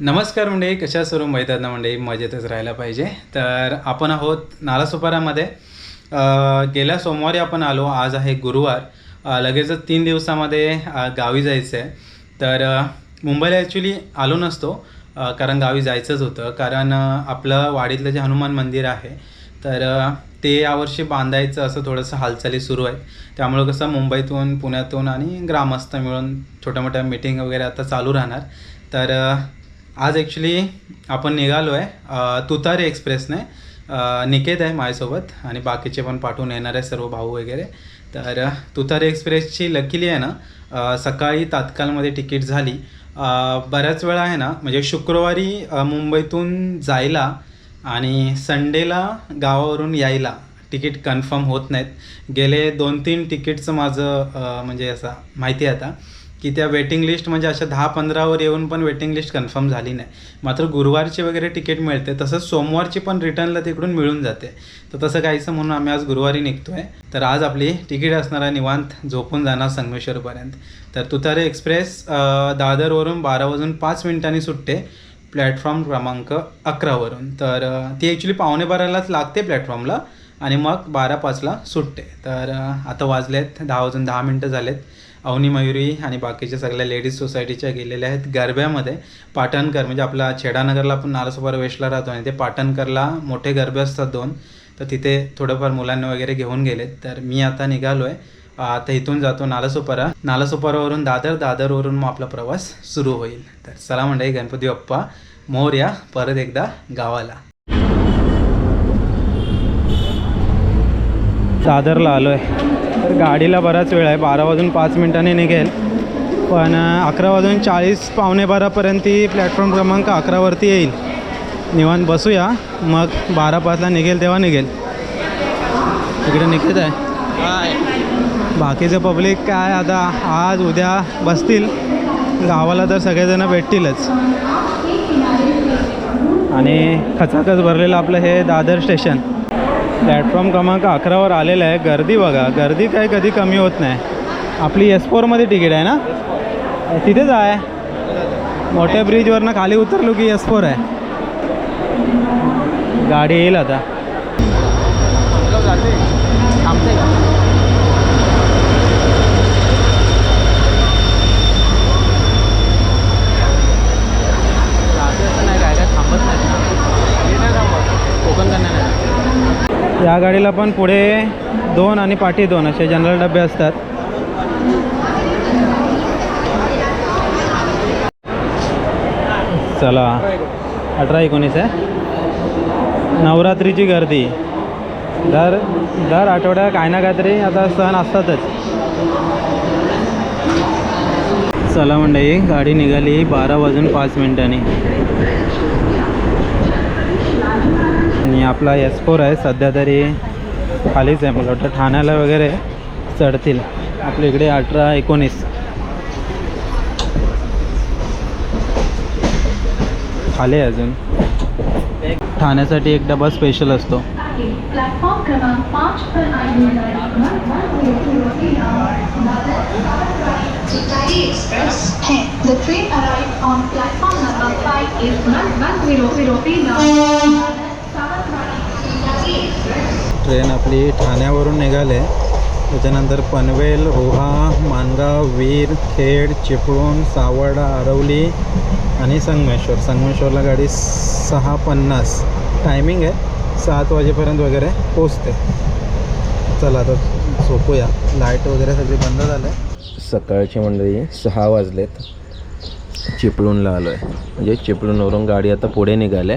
नमस्कार मंडळी कशा सर्व? मैदान मंडळी? मजेतच राहायला पाहिजे. तर आपण आहोत नालासोपारामध्ये गेल्या सोमवारी आपण आलो आज आहे गुरुवार. लगेचच तीन दिवसामध्ये गावी जायचं आहे तर मुंबईला ॲक्च्युली आलो नसतो कारण गावी जायचंच होतं. कारण आपलं वाडीतलं जे हनुमान मंदिर आहे तर ते यावर्षी बांधायचं असं थोडंसं हालचाली सुरू आहे त्यामुळं कसं मुंबईतून पुण्यातून आणि ग्रामस्थ मिळून छोट्या मोठ्या मीटिंग वगैरे आता चालू राहणार. तर आज ॲक्च्युली आपण निघालो आहे तुतारी एक्सप्रेसने निकेत आहे माझ्यासोबत आणि बाकीचे पण पाठवून येणार आहे सर्व भाऊ वगैरे. तर तुतारे तुतारी एक्सप्रेसची लकीली आहे ना सकाळी तात्काळमध्ये तिकीट झाली. बऱ्याच वेळा आहे ना म्हणजे शुक्रवारी मुंबईतून जायला आणि संडेला गावावरून यायला तिकीट कन्फर्म होत नाहीत. गेले दोन तीन तिकीटचं माझं म्हणजे असं माहिती आहे आता. की त्या वेटिंग लिस्ट म्हणजे अशा दहा पंधरावर येऊन पण वेटिंग लिस्ट कन्फर्म झाली नाही. मात्र गुरुवारची वगैरे तिकीट मिळते तसंच सोमवारची पण रिटर्नला तिकडून मिळून जाते. तर तसं काहीसं म्हणून आम्ही आज गुरुवारी निघतो आहे तर आज आपली तिकीट असणार आहे निवांत झोपून जाणार संगमेश्वरपर्यंत. तर तुतारे एक्सप्रेस दादरवरून बारा वाजून पाच मिनिटांनी सुटते प्लॅटफॉर्म क्रमांक अकरावरून. तर ती ॲक्च्युली पावणे बारालाच लागते प्लॅटफॉर्मला आणि मग बारा पाचला सुटते. तर आता वाजलेत दहा वाजून दहा मिनटं झालेत. अवनी मयुरी आणि बाकीच्या सगळ्या लेडीज सोसायटीच्या गेलेल्या आहेत. गरब्यामध्ये पाटणकर म्हणजे आपला छेडानगरला आपण नालासोपारा वेस्टला राहतो आणि ते पाटणकरला मोठे गरबे असतात दोन. तर तिथे थोडंफार मुलांना वगैरे घेऊन गेलेत. तर मी आता निघालो आहे आता इथून जातो नालासोपारा. नालासोपारावरून दादर दादरवरून मग आपला प्रवास सुरू होईल. तर चला म्हणजे गणपती बाप्पा मोर्या परत एकदा गावाला. दादरला आलो आहे तर गाडीला बराच वेळ आहे. बारा वाजून पाच मिनिटांनी निघेल. पण अकरा वाजून चाळीस पावणे बारापर्यंत ती प्लॅटफॉर्म क्रमांक अकरावरती येईल. निवांत बसूया. मग बारा पाचला निघेल तेव्हा निघेल. इकडे निघत आहे. बाकीचं पब्लिक काय आता? आज उद्या बसतील. गावाला तर सगळेजण भेटतीलच. आणि खचाखच भरलेलं आपलं हे दादर स्टेशन. प्लॅटफॉर्म क्रमांक अकरावर आलेलं आहे. गर्दी बघा. गर्दी काही कधी कमी होत नाही. आपली एस फोरमध्ये तिकीट आहे ना? तिथेच आहे. मोठ्या ब्रिजवरनं खाली उतरलो की एस फोर आहे. गाडी येईल आता. या गाडीला पण पुढे दोन आणि पाठी दोन असे जनरल डबे असतात. चला अठरा एकोणीस आहे. नवरात्रीची गर्दी. दर दर आठवड्यात काय ना काहीतरी आता सण असतातच. चला म्हणजे गाडी निघाली बारा वाजून पाच मिनिटांनी. आणि आपला एस फोर आहे. सध्या तरी खालीच आहे. मला वाटतं ठाण्याला वगैरे चढतील. आपल्या इकडे अठरा एकोणीस. खाली आहे अजून. ठाण्यासाठी एक डबा स्पेशल असतो. प्लेटफॉर्म ट्रेन आपली ठाण्यावरून निघाले. त्याच्यानंतर पनवेल रोहा मानगाव वीर खेड चिपळूण सावडा आरवली आणि संगमेश्वर. संगमेश्वरला गाडी सहा पन्नास टायमिंग आहे. सात वाजेपर्यंत वगैरे पोचते चला आता झोपूया. लाइट वगैरे सगळी बंद झालं सकाळची मंडळी सहा वाजलेत. चिपळूणला आलो आहे म्हणजे चिपळूणवरून गाडी आता पुढे निघाले.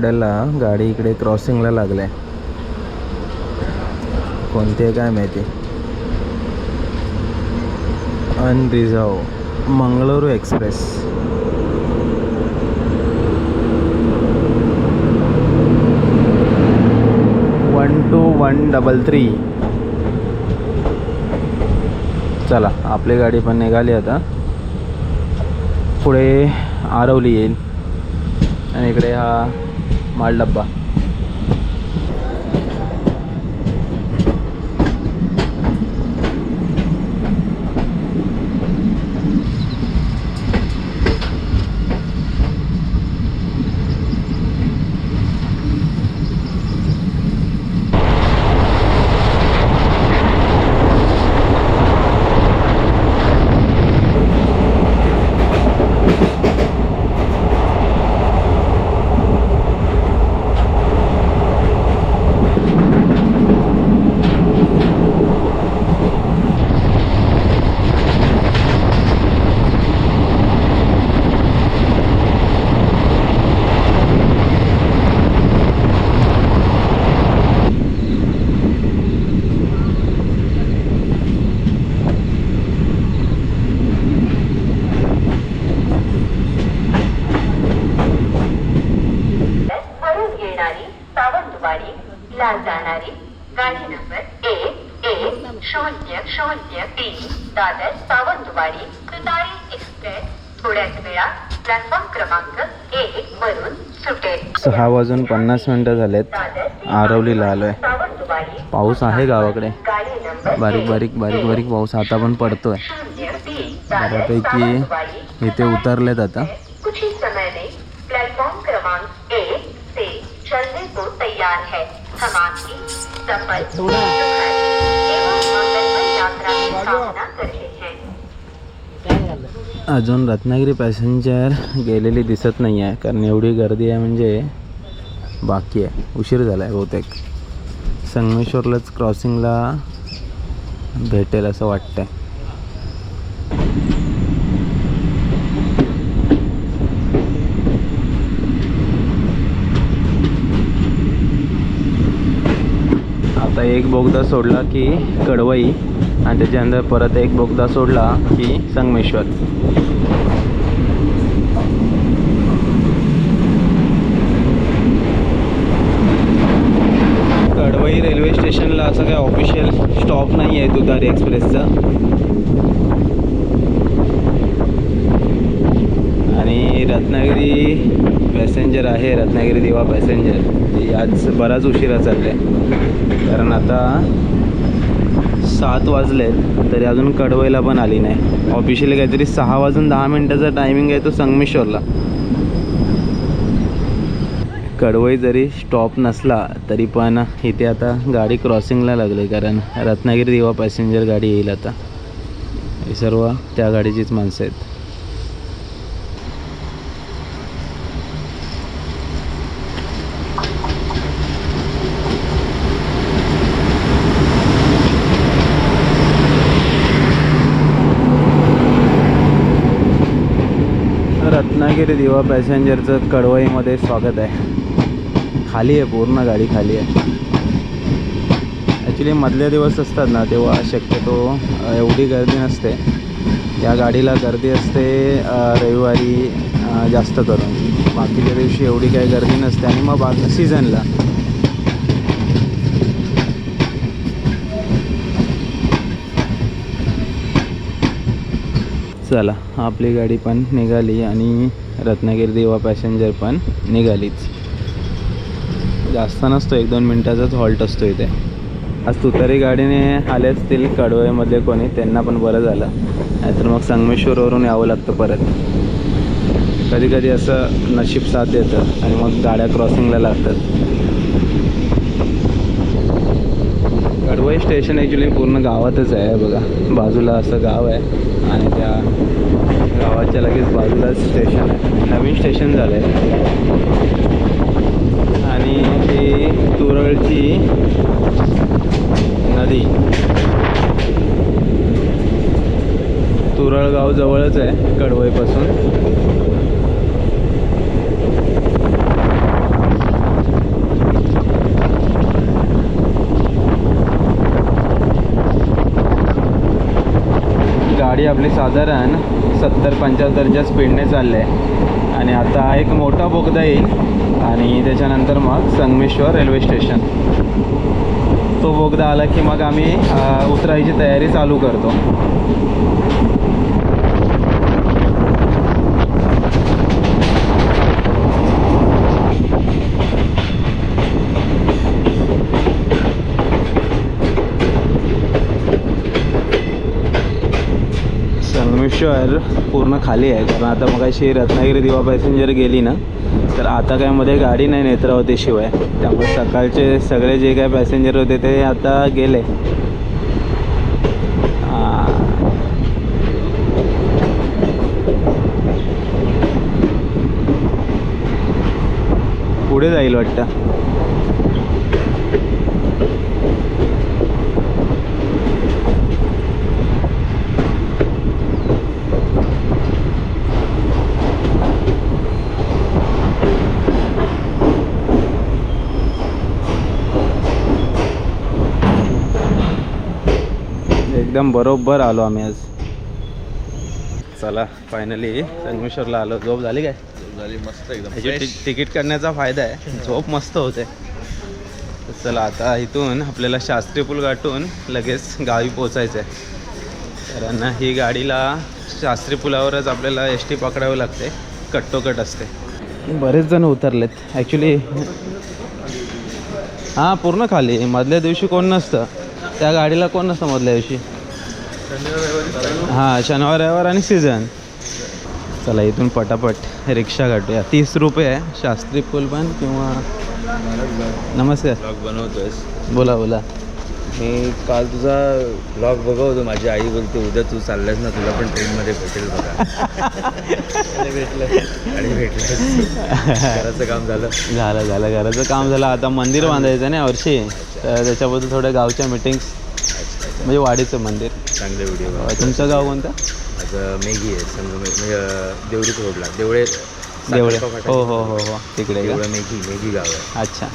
चावड्याला गाडी इकडे क्रॉसिंगला लागलाय कोणती आहे काय माहिती? Unreserved Mangaluru express. One two one double three. चला आपली गाडी पण निघाली आता. पुढे आरवली येईल. आणि इकडे हा माल डब्बा वरून येणारी सावंतवाडी ला जाणारी गाडी नंबर एक एक शून्य शून्य तीन दादर सावंतवाडी तुतारी एक्सप्रेस थोड्याच वेळात प्लॅटफॉर्म क्रमांक एक वरून सुटेल सहा वाजून पन्नास मिनटं झालेत. आरवलीला आलोय आहे. पाऊस आहे गावाकडे. बारीक बारीक बारीक बारीक पाऊस आता पण पडतोय. शून्य तीन दादर बऱ्यापैकी सावंतवाडी इथे उतरलेत आता. कुछ ही अजून रत्नागिरी पॅसेंजर गेलेली दिसत नाही आहे कारण एवढी गर्दी आहे म्हणजे बाकी आहे. उशीर झाला आहे बहुतेक. संगमेश्वरलाच क्रॉसिंगला भेटेल असं वाटतंय. आता एक बोगदा सोडला की कडवई. आणि त्याच्यानंतर परत एक बोगदा सोडला की संगमेश्वर. कडवई रेल्वे स्टेशनला असं काही ऑफिशियल स्टॉप नाही आहे दुधारी एक्सप्रेसचा आणि रत्नागिरी पॅसेंजर आहे रत्नागिरी दिवा पॅसेंजर आज बराच उशिरा चालले कारण आता सात वाजलेत तरी अजून कडवईला पण आली नाही. ऑफिशियली काहीतरी सहा वाजून दहा मिनटाचा टायमिंग आहे तो संगमेश्वरला. कडवई जरी स्टॉप नसला तरी पण इथे आता गाडी क्रॉसिंगला लागली कारण रत्नागिरी दिवा पॅसेंजर गाडी येईल आता. हे सर्व त्या गाडीचीच माणसं आहेत. रत्नागिरी दिवा पॅसेंजरचं कडवईमध्ये स्वागत आहे. खाली आहे पूर्ण गाडी खाली आहे. ॲक्च्युली मधले दिवस असतात ना तेव्हा शक्यतो एवढी गर्दी नसते. या गाडीला गर्दी असते रविवारी जास्त करून. बाकीच्या दिवशी एवढी काही गर्दी नसते आणि मग बाकी सीझनला चला आपली गाडी पण निघाली आणि रत्नागिरी देवा पॅसेंजर पण निघालीच. जास्त नसतो एक दोन मिनटाचाच हॉल्ट असतो इथे. आज तुतारी गाडीने आले असतील कडवईमधले कोणी त्यांना पण बरं झालं. नाहीतर मग संगमेश्वरवरून यावं लागतं परत. कधी कधी असं नशीब साथ देतं आणि मग गाड्या क्रॉसिंगला लागतात. कडवई स्टेशन ॲक्च्युली पूर्ण गावातच आहे बघा. बाजूला असं गाव आहे आणि त्या गावाच्या लगेच बाजूलाच स्टेशन आहे. नवीन स्टेशन झालं आहे आणि ती तुरळची नदी. तुरळगाव जवळच आहे कडवईपासून. आपली साधारण सत्तर पंच्याहत्तरच्या स्पीडने चालले आहे. आणि आता एक मोठा बोगदा येईल आणि त्याच्यानंतर मग संगमेश्वर रेल्वे स्टेशन तो बोगदा आला की मग आम्ही उतरायची तयारी चालू करतो. शहर पूर्ण खाली आहे. कारण आता मग अशी रत्नागिरी दिवा पॅसेंजर गेली ना तर आता काय मध्ये गाडी नाही नेत्रावतीशिवाय त्यामुळे सकाळचे सगळे जे काय पॅसेंजर होते ते आता गेले. पुढे जाईल वाटतं. एकदम बरोबर आलो आम्ही आज. चला फायनली संगमेश्वरला आलो. झोप झाली काय? झाली मस्त एकदम. तिकीट काढण्याचा फायदा आहे. झोप मस्त होते. चला आता इथून आपल्याला शास्त्री पूल गाठून लगेच गावी पोचायचं आहे कारण ही गाडीला शास्त्री पुलावरच आपल्याला एस टी पकडावी लागते. कट्टोकट असते. बरेच जण उतरलेत. ॲक्च्युली हां पूर्ण खाली. मधल्या दिवशी कोण नसतं. त्या गाडीला कोण नसतं मधल्या दिवशी? हां शनिवार रविवार आणि सीझन चला इथून पटापट रिक्षा गाठूया तीस रुपये आहे. शास्त्री पूल पण किंवा नमस्कार. ब्लॉग बनवतोयस. बोला बोला. मी काल तुझा ब्लॉग बघवतो माझी आई बोलते उद्या तू चाललास ना तुला पण ट्रेनमध्ये भेटेल बघा. भेटलं. आणि भेटलं. घराचं काम झालं. झालं झालं. घराचं काम झालं. आता मंदिर बांधायचं ना वर्षी. तर त्याच्याबद्दल थोड्या गावच्या मिटिंग्स म्हणजे वाडीचं मंदिर. चांगले व्हिडिओ तुमचं गाव कोणतं? माझं मेघी आहे संगमे म्हणजे अं, देवळीत रोडला. देवळे देवळे. हो हो हो हो. तिकडे का? देवळं मेघी मेघी गाव आहे. अच्छा.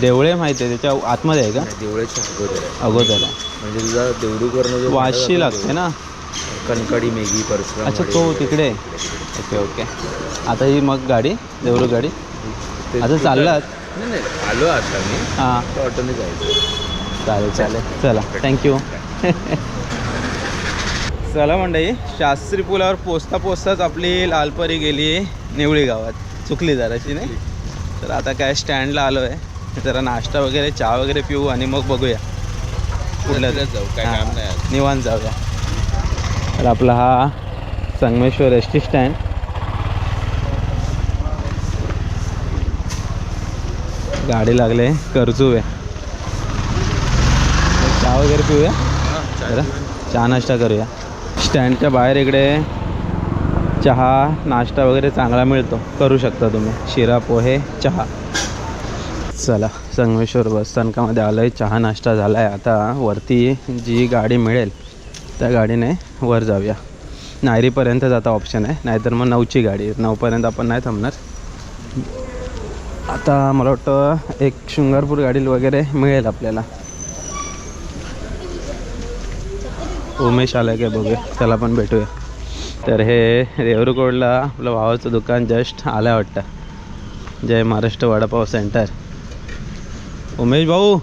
देवळे माहिती आहे त्याच्या आतमध्ये आहे का? आणि देवळेच्या अगोदर आहे. अगोदर आहे. म्हणजे तुझा देवडूकवरनं जो वाशी लागते ना? कणकडी मेघी परशुराम अच्छा तो. तिकडे ओके ओके. आता ही मग गाडी देवरू गाडी? आता चाललात? नाही नाही आलो आता मी. हां. ऑटोने जायचं. चालेल चालेल. चला. थँक्यू चला मंडळी शास्त्री पुलावर पोचता पोचताच आपली लालपरी गेली निवळी गावात. चुकली जराशी नाही? तर आता काय स्टँडला आलो आहे जरा नाश्ता वगैरे चहा वगैरे पिऊ आणि मग बघूया. कुठल्या जाऊ काय काम नाही. निवांत जाऊया. तर आपला हा संगमेश्वर एस टी स्टँड. गाडी लागले कर्जुवे चहा वगैरे पिऊया? जरा चहा नाश्ता करूया. स्टँडच्या बाहेर इकडे चहा नाश्ता वगैरे चांगला मिळतो. करू शकता तुम्ही. शिरा पोहे चहा. चला संगमेश्वर बसस्थानकामध्ये आलं आहे चहा नाश्ता झाला आहे आता वरती जी गाडी मिळेल त्या गाडीने वर जाऊया. नायरीपर्यंतच आता ऑप्शन आहे. नाहीतर मग नऊची गाडी. नऊपर्यंत आपण नाही थांबणार. आता मला वाटतं एक शृंगारपूर गाडी वगैरे मिळेल आपल्याला. उमेश आला काय बघूया. त्याला पण भेटूया. तर हे रेवरुकोडला आपलं भावाचं दुकान जस्ट आलं वाटतं. जय महाराष्ट्र वडापाव सेंटर उमेश भाऊ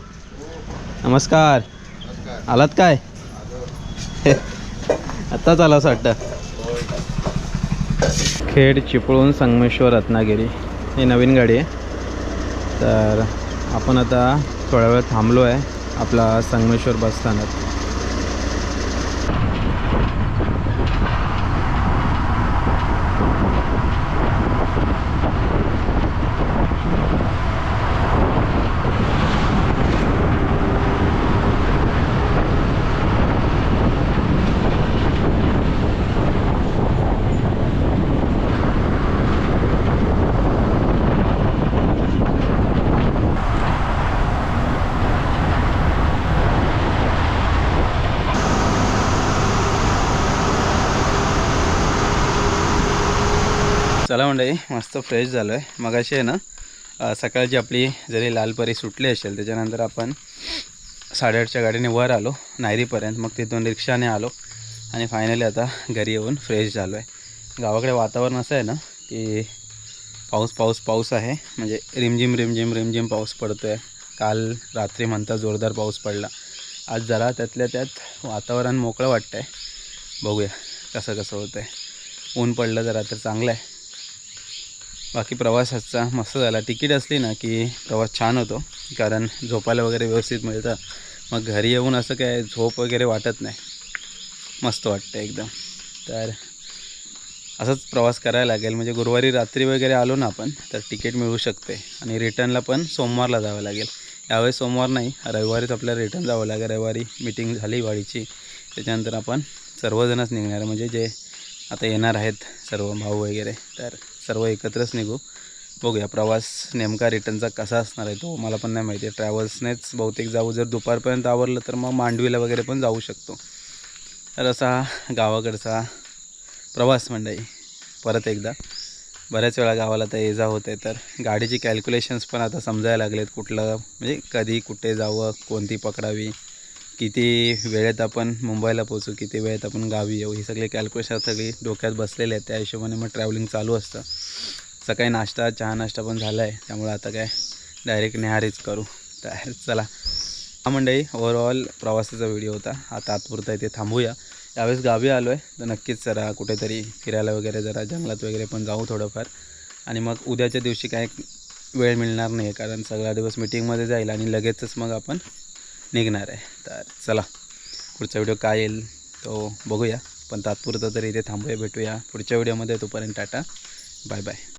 नमस्कार. आलात काय? आत्ताच आला असं वाटतं. खेड चिपळूण संगमेश्वर रत्नागिरी ही नवीन गाडी आहे. तर आपण आता थोड्या वेळ थांबलो आहे आपला संगमेश्वर बस चला मंडळी मस्त फ्रेश झालो आहे मग अशी आहे ना सकाळची आपली जरी लालपरी सुटली असेल त्याच्यानंतर आपण साडेआठच्या गाडीने वर आलो नायरीपर्यंत. मग तिथून रिक्षाने आलो आणि फायनली आता घरी येऊन फ्रेश झालो आहे गावाकडे वातावरण असं आहे ना की पाऊस पाऊस पाऊस आहे. म्हणजे रिमझिम रिमझिम रिमझिम पाऊस पडतो आहे काल रात्री म्हणता जोरदार पाऊस पडला. आज जरा त्यातल्या त्यात वातावरण मोकळं वाटतं आहे बघूया कसं कसं होतं आहे ऊन पडलं जरा तर चांगलं आहे. बाकी प्रवासाचा मस्त झाला. तिकीट असली ना की प्रवास छान होतो. कारण झोपायला वगैरे व्यवस्थित मिळतं. मग घरी येऊन असं काय झोप वगैरे वाटत नाही. मस्त वाटतं एकदम. तर असंच प्रवास करायला लागेल. म्हणजे गुरुवारी रात्री वगैरे आलो ना आपण तर तिकीट मिळू शकते. आणि रिटर्नला पण सोमवारला जावं लागेल. यावेळी सोमवार नाही रविवारीच आपल्याला रिटर्न जावं लागेल. रविवारी मिटिंग झाली वाडीची. त्याच्यानंतर आपण सर्वजणच निघणार. म्हणजे जे आता येणार आहेत सर्व भाऊ वगैरे तर सर्व एकत्रच निघू. बघूया प्रवास नेमका रिटर्नचा कसा असणार आहे तो मला पण नाही माहिती. ट्रॅव्हल्सनेच बहुतेक जाऊ जर दुपारपर्यंत आवरलं तर मग मांडवीला वगैरे पण जाऊ शकतो. तर असा हा गावाकडचा प्रवास मंडळी. परत एकदा. बऱ्याच वेळा गावाला तर ये जा होते तर गाडीची कॅल्क्युलेशन्स पण आता समजायला लागलेत कुठलं म्हणजे कधी कुठे जावं कोणती पकडावी. किती वेळेत आपण मुंबईला पोहोचू किती वेळेत आपण गावी येऊ ही सगळी कॅल्क्युलेशन सगळी डोक्यात बसलेली आहेत. त्या हिशोबाने मग ट्रॅव्हलिंग चालू असतं. सकाळी नाश्ता चहा नाश्ता पण झाला आहे त्यामुळे आता काय डायरेक्ट निहारीच करू. तर चला. हा मंडळी ओव्हरऑल प्रवासाचा व्हिडिओ होता. आता तात्पुरता इथे थांबूया. यावेळेस गावी आलो आहे तर नक्कीच जरा कुठेतरी फिरायला वगैरे जरा जंगलात वगैरे पण जाऊ थोडंफार. आणि मग उद्याच्या दिवशी काय वेळ मिळणार नाही कारण सगळा दिवस मिटिंगमध्ये जाईल आणि लगेचच मग आपण निघणार आहे. तर चला पुढचा व्हिडिओ काय येईल तो बघूया. पण तात्पुरतं तरी इथे थांबूया भेटूया. पुढच्या व्हिडिओमध्ये तोपर्यंत टाटा. Bye bye.